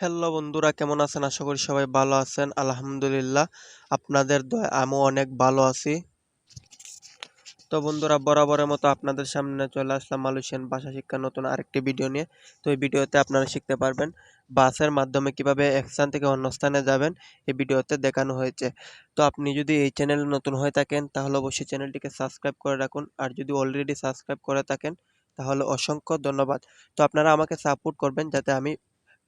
Hello বন্ধুরা, কেমন আছেন? আশা করি সবাই ভালো আছেন। আলহামদুলিল্লাহ, আপনাদের দয়ায় আমিও অনেক ভালো আছি। তো বন্ধুরা, বরাবরের মতো আপনাদের সামনে চলে আসলাম মালয়েশিয়ান ভাষা শিক্ষার নতুন আরেকটি ভিডিও নিয়ে। তো এই ভিডিওতে আপনারা শিখতে পারবেন বাসের মাধ্যমে কীভাবে এক স্থান থেকে অন্য স্থানে যাবেন, এই ভিডিওতে দেখানো হয়েছে। তো আপনি যদি এই চ্যানেলে নতুন হয়ে থাকেন, তাহলে অবশ্যই চ্যানেলটিকে সাবস্ক্রাইব করে রাখুন। আর যদি অলরেডি সাবস্ক্রাইব করে থাকেন, তাহলে অসংখ্য ধন্যবাদ। তো আপনারা আমাকে সাপোর্ট করবেন, যাতে আমি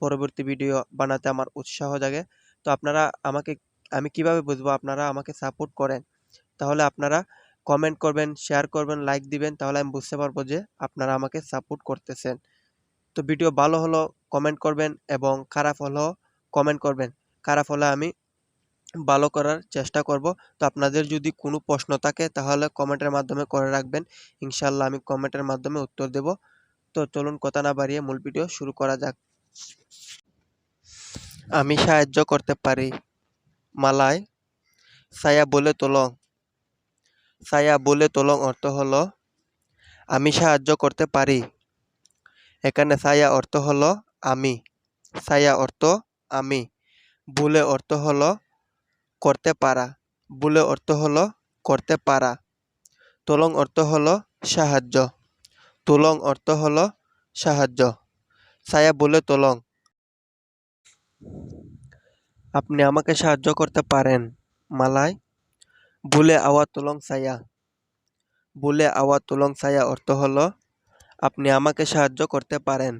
পরবর্তী ভিডিও বানাতে আমার উৎসাহ জাগে। তো আপনারা আমাকে, আমি কীভাবে বুঝব আপনারা আমাকে সাপোর্ট করেন? তাহলে আপনারা কমেন্ট করবেন শেয়ার করবেন লাইক দিবেন, তাহলে আমি বুঝতে পারব যে আপনারা আমাকে সাপোর্ট করতেছেন। তো ভিডিও ভালো হলো কমেন্ট করবেন এবং খারাপ হলেও কমেন্ট করবেন। খারাপ হলে আমি ভালো করার চেষ্টা করব। তো আপনাদের যদি কোনো প্রশ্ন থাকে, তাহলে কমেন্টের মাধ্যমে করে রাখবেন। ইনশাল্লাহ আমি কমেন্টের মাধ্যমে উত্তর দেব। তো চলুন কথা না বাড়িয়ে মূল ভিডিও শুরু করা যাক। আমি সাহায্য করতে পারি। মালায়, ছায়া বলে তোলং। ছায়া বলে তোলং অর্থ হলো, আমি সাহায্য করতে পারি। এখানে ছায়া অর্থ হলো, আমি। ছায়া অর্থ, আমি। বলে অর্থ হলো, করতে পারা। বলে অর্থ হলো, করতে পারা। তোলং অর্থ হলো, সাহায্য। তুলং অর্থ হলো, সাহায্য। ছায়া বলে তোলং। আপনি আমাকে সাহায্য করতে পারেন, মালায়। বুলে আওয়া তুলং ছায়া। বুলে আওয়া তুলং সায়া অর্থ হলো, আপনি আমাকে সাহায্য করতে পারেন।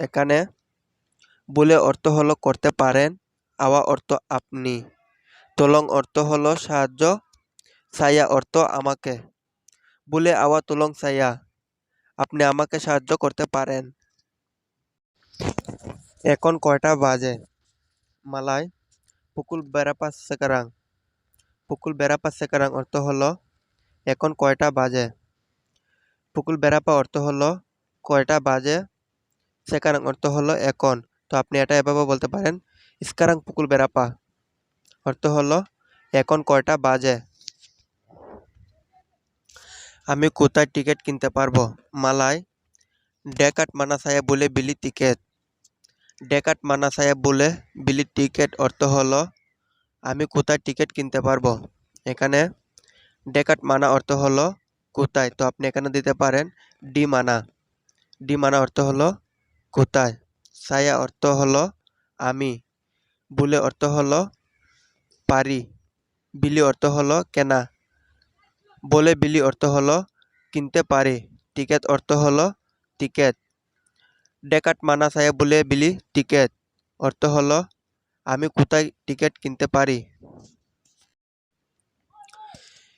এখানে বুলে অর্থ হলো করতে পারেন, আওয়া অর্থ আপনি। তোলং অর্থ হলো সাহায্য সায়া অর্থ আমাকে। বুলে আওয়া তুলং ছায়া, আপনি আমাকে সাহায্য করতে পারেন। এখন কয়টা বাজে? মালায় পুকুল বেড়াপাস সেকারাং পুকুল বেড়াপা সেকারাং অর্থ হলো, এখন কয়টা বাজে। পুকুল বেড়াপা অর্থ হলো, কয়টা বাজে। সেকারাং অর্থ হলো এখন। তো আপনি এটা এভাবে বলতে পারেন ইস্কারাং পুকুল বেড়াপা অর্থ হলো, এখন কয়টা বাজে। আমি কোথায় টিকিট কিনতে পারব মালায় ডেকাট মানা বলে বিলি টিকিট। ডেকাট মানা সাহেব বলে, বিলি টিকিট অর্থ হলো, আমি কোথায় টিকিট কিনতে পারব? এখানে, ডেকাট মানা অর্থ হলো, কোথায়? তো আপনি এখানে দিতে পারেন, ডি মানা ডি মানা অর্থ হলো, কোথায়? সায়া অর্থ হলো, আমি। বুলে অর্থ হলো, পারি। বিলি অর্থ হলো, কেনা। বলে বিলি অর্থ হলো, কিনতে পারি। টিকেট অর্থ হলো, টিকেট। ডেকাট মানা সাহেব বলে বিলি টিকেট। অর্থ হলো, আমি কোথায় টিকিট কিনতে পারি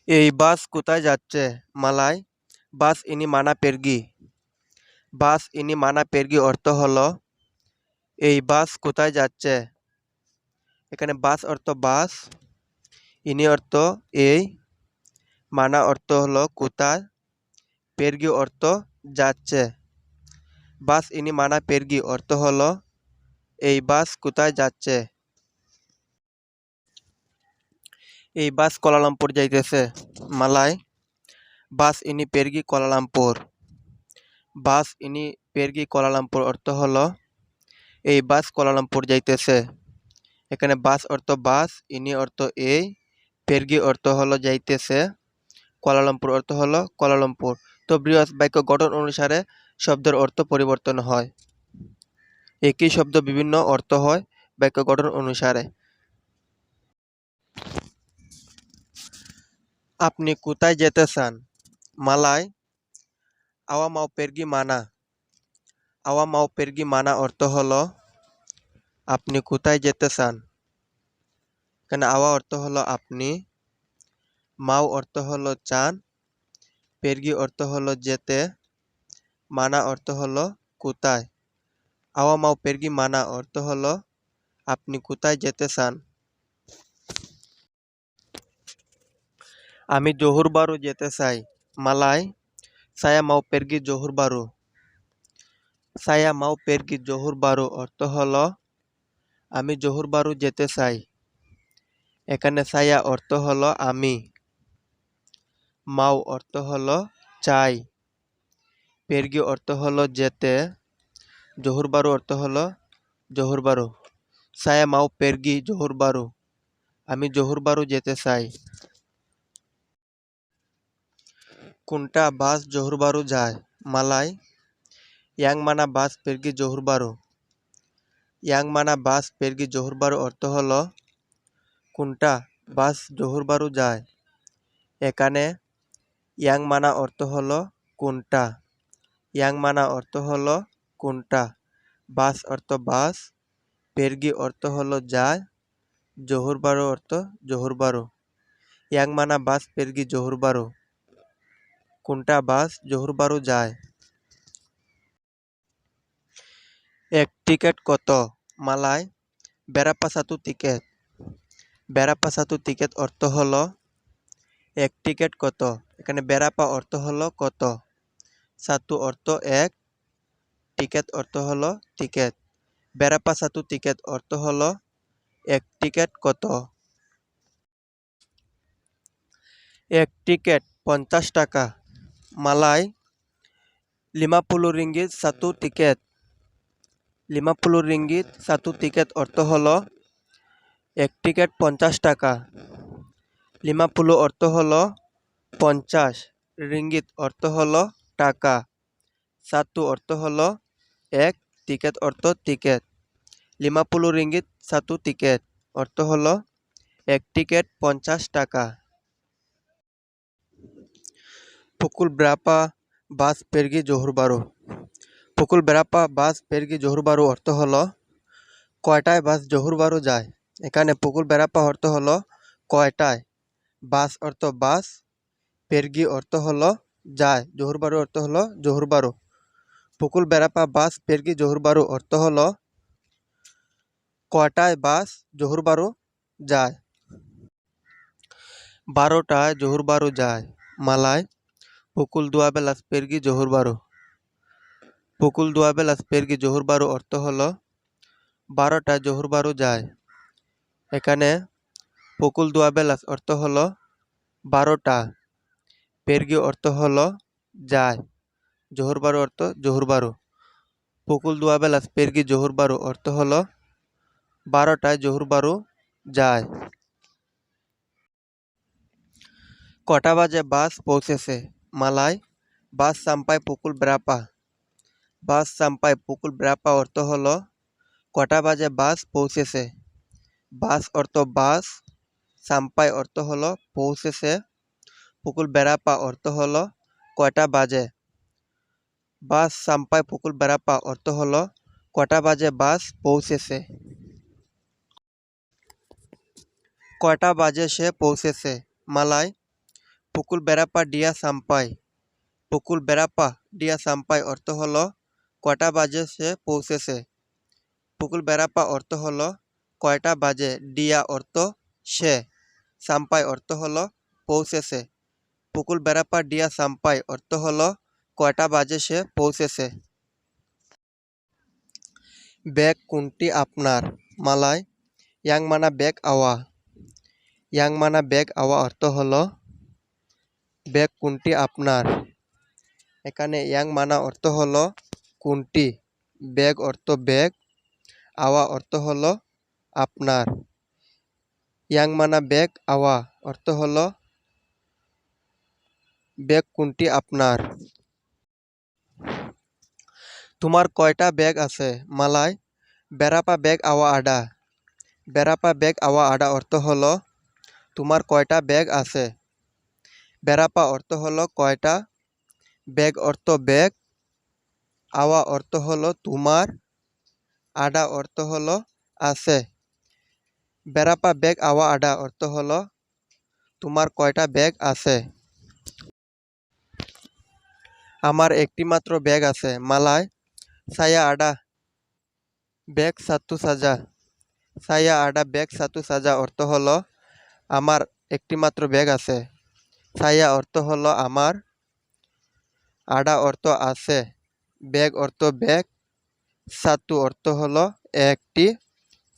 এই বাস কোথায় যাচ্ছে মালায় বাস ইনি মানা পেরগি বাস ইনি মানা পেরগি অর্থ হলো, এই বাস কোথায় যাচ্ছে। এখানে বাস অর্থ বাস ইনি অর্থ এই। মানা অর্থ হলো কোথায় পেরগি অর্থ যাচ্ছে। বাস ইনি মানা পেরগি। অর্থ হলো, এই বাস কোথায় যাচ্ছে? এই বাস কোলালামপুর যাইতেছে। মালায়? বাস ইনি পেরগি কোলালামপুর বাস ইনি পেরগি কোলালামপুর অর্থ হলো, এই বাস কোলালামপুর যাইতেছে। এখানে বাস অর্থ বাস, ইনি অর্থ এই, পেরগি অর্থ হলো যাইতেছে। কোলালামপুর অর্থ হলো কোলালামপুর তো বৃহৎ বাক্য গঠন অনুসারে শব্দের অর্থ পরিবর্তন হয়। একই শব্দ বিভিন্ন অর্থ হয় বাক্য গঠন অনুসারে। আপনি কোথায় যেতে চান? মালায়। আওয়া মাও পেরগি মানা। আওয়া মাও পেরগি মানা অর্থ হলো, আপনি কোথায় যেতে চান? কেন আওয়া অর্থ হলো আপনি। মাও অর্থ হলো চান। পেরগি অর্থ হলো যেতে। মানা অর্থ হলো কোথায়? আওয়া মাও পেরগি মানা অর্থ হলো, আপনি কোথায় যেতে চান? আমি জহুর বারু যেতে চাই। মালায় সায়া মাও পেরগি জহুর বারু। সায়া মাও পেরগি জহুর বারু অর্থ হলো, আমি জহুর বারু যেতে চাই। এখানে সায়া অর্থ হলো, আমি। মাও অর্থ হলো, চাই। পেরগি অর্থ হলো যেতে, জহুর বারু অর্থ হলো জহুর বারো। saya mau pergi Johor Bahru আমি জহুর বারু যেতে চাই। কোনটা বাস জহুর বারু যায়? মালাই। ইয়াং মানা বাস পেরগি জহুর বারু। ইয়াং মানা বাস পেরগি জহুর বারু অর্থ হলো কোনটা বাস জহুর বারু যায়? এখানে ইয়াং মানা অর্থ হলো কোনটা। ইয়াং মানা অর্থ হল কোনটা? বাস অর্থ বাস, পেরগি অর্থ হলো যায়, জহুর বারো অর্থ জহুর বারো। ইয়াং মানা বাস, পেরগি জহুর বারো। কোনটা বাস, জহুর বারো যায়? এক টিকেট কত? মালায় বেড়াপা সাতু টিকেট। বেড়াপা সাতু টিকেট অর্থ হলো এক টিকেট কত? এখানে বেড়াপা অর্থ হলো কত? সাতু অর্থ এক টিকেট অর্থ হলো টিকেট বেড়াপা সাতু টিকেট অর্থ হলো এক টিকেট কত এক টিকেট পঞ্চাশ টাকা মালাই লিমা পুলু রিঙ্গিত সাতু টিকেট লিমা পুলু রিঙ্গিত সাতু টিকেট অর্থ হলো এক টিকেট পঞ্চাশ টাকা লিমা পুলু অর্থ হলো পঞ্চাশ রিঙ্গিত অর্থ হলো টাকা। সাতু অর্থ হল এক, টিকেট অর্থ টিকেট। লিমা পুলু রিঙ্গিত সাতু টিকেট, অর্থ হল এক টিকেট পঞ্চাশ টাকা। পুকুল ব্রাপা বাস পেরগি জহুর বারো। পুকুল বেড়াপা, বাস পেরগি জহুর বারো অর্থ হল কয়টায় বাস, জহুর বারো যায়? এখানে পুকুল বেড়াপা অর্থ হল কয়টায়? বাস অর্থ বাস পেরগি অর্থ হলো যায়। জহুর বারো অর্থ হলো জহুর বারো। পুকুল বেড়াপা বাস পেরগি জহুর বারো অর্থ হলো কয়টায় বাস জহুর বারো যায়। বারোটায় জহুর বারো যায়। মালায় পুকুল দুয়াবেলাস পেরগি জহুর বারো। পুকুল দুয়াবেলাস পেরগি জহুর বারো অর্থ হলো বারোটায় জহুর বারো যায়। এখানে পুকুল দুয়াবেলাস অর্থ হলো বারোটা। পেরগি অর্থ হল যায়। জহুর বারো অর্থ জহুর বারো। পুকুল দুয়াবেলাস পেরগি জহুর বারো অর্থ হল বারোটায় জহুর বারো যায়। কটা বাজে? বাস পৌঁছেছে। মালায় বাস সাম্পায় পুকুল ব্রাপা। বাস সাম্পায় পুকুল ব্রাপা অর্থ হল কটা বাজে? বাস পৌঁছেছে। বাস অর্থ বাস সাম্পায় অর্থ হল পৌঁছেছে। পুকুল বেড়াপা অর্থ হল কয়টা বাজে। বাস সাম্পায় পুকুল বেড়াপা অর্থ হলো কটা বাজে বাস পৌঁছেছে। কয়টা বাজে সে পৌঁছেছে মালায় পুকুল বেড়াপা ডিয়া সাম্পাই পুকুল বেড়াপা ডিয়া সাম্পাই অর্থ হল কয়টা বাজে সে পৌঁছেছে। পুকুল বেড়াপা অর্থ হল কয়টা বাজে ডিয়া অর্থ সে। সাম্পাই অর্থ হল পৌঁছেছে। পুকুল বেড়াপা ডিয়া সাম্পাই অর্থ হলো কয়টা বাজে সে পৌঁছেছে। ব্যাগ কোনটি আপনার মালায় ইয়াং মানা ব্যাগ আওয়া ইয়াং মানা ব্যাগ আওয়া অর্থ হলো ব্যাগ কোনটি আপনার এখানে ইয়াং মানা অর্থ হলো কোনটি? ব্যাগ অর্থ ব্যাগ আওয়া অর্থ হলো আপনার ইয়াং মানা ব্যাগ আওয়া অর্থ হলো ব্যাগ কোনটি আপনার? তোমার কয়টা ব্যাগ আছে? মালায় বেড়াপা ব্যাগ আওয়া আডা। বেড়াপা ব্যাগ আওয়া আডা অর্থ হলো, তোমার কয়টা ব্যাগ আছে? বেড়াপা অর্থ হলো কয়টা? ব্যাগ অর্থ ব্যাগ। আওয়া অর্থ হলো তোমার। আডা অর্থ হলো আছে। বেড়াপা ব্যাগ আওয়া আডা অর্থ হলো, তোমার কয়টা ব্যাগ আছে? আমার একটি মাত্র ব্যাগ আছে। মালায় সায়া আডা, ব্যাগ সাতু সাজা। সায়া আডা, ব্যাগ সাতু সাজা অর্থ হলো আমার একটি মাত্র ব্যাগ আছে। সায়া অর্থ হলো আমার আডা অর্থ আছে। ব্যাগ অর্থ ব্যাগ, সাতু অর্থ হলো একটি,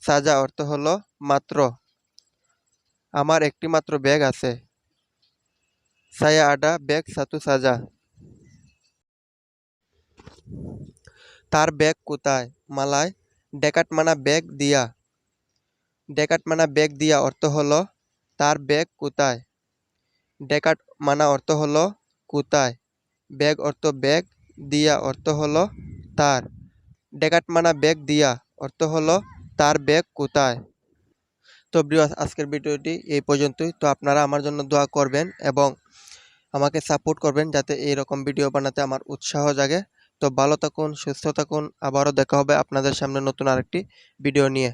সাজা অর্থ হলো মাত্র। আমার একটি মাত্র ব্যাগ আছে। সায়া আডা, ব্যাগ সাতু সাজা। তার ব্যাগ কোথায়? মালায় মানা ব্যাগ দিয়া। ডেকাট মানা ব্যাগ দিয়া অর্থ হলো, তার ব্যাগ কোথায়? ডেকাট মানা অর্থ হলো, কোথায়? ব্যাগ অর্থ ব্যাগ দিয়া অর্থ হলো, তার। ডেকাট মানা ব্যাগ দিয়া অর্থ হলো, তার ব্যাগ কোথায়? তো ব্রিয়াস আজকের ভিডিওটি এই পর্যন্তই। তো আপনারা আমার জন্য দোয়া করবেন এবং আমাকে সাপোর্ট করবেন যাতে এইরকম ভিডিও বানাতে আমার উৎসাহ জাগে। তো ভালো থাকুন সুস্থ থাকুন। আবারও দেখা হবে আপনাদের সামনে নতুন আরেকটি ভিডিও নিয়ে।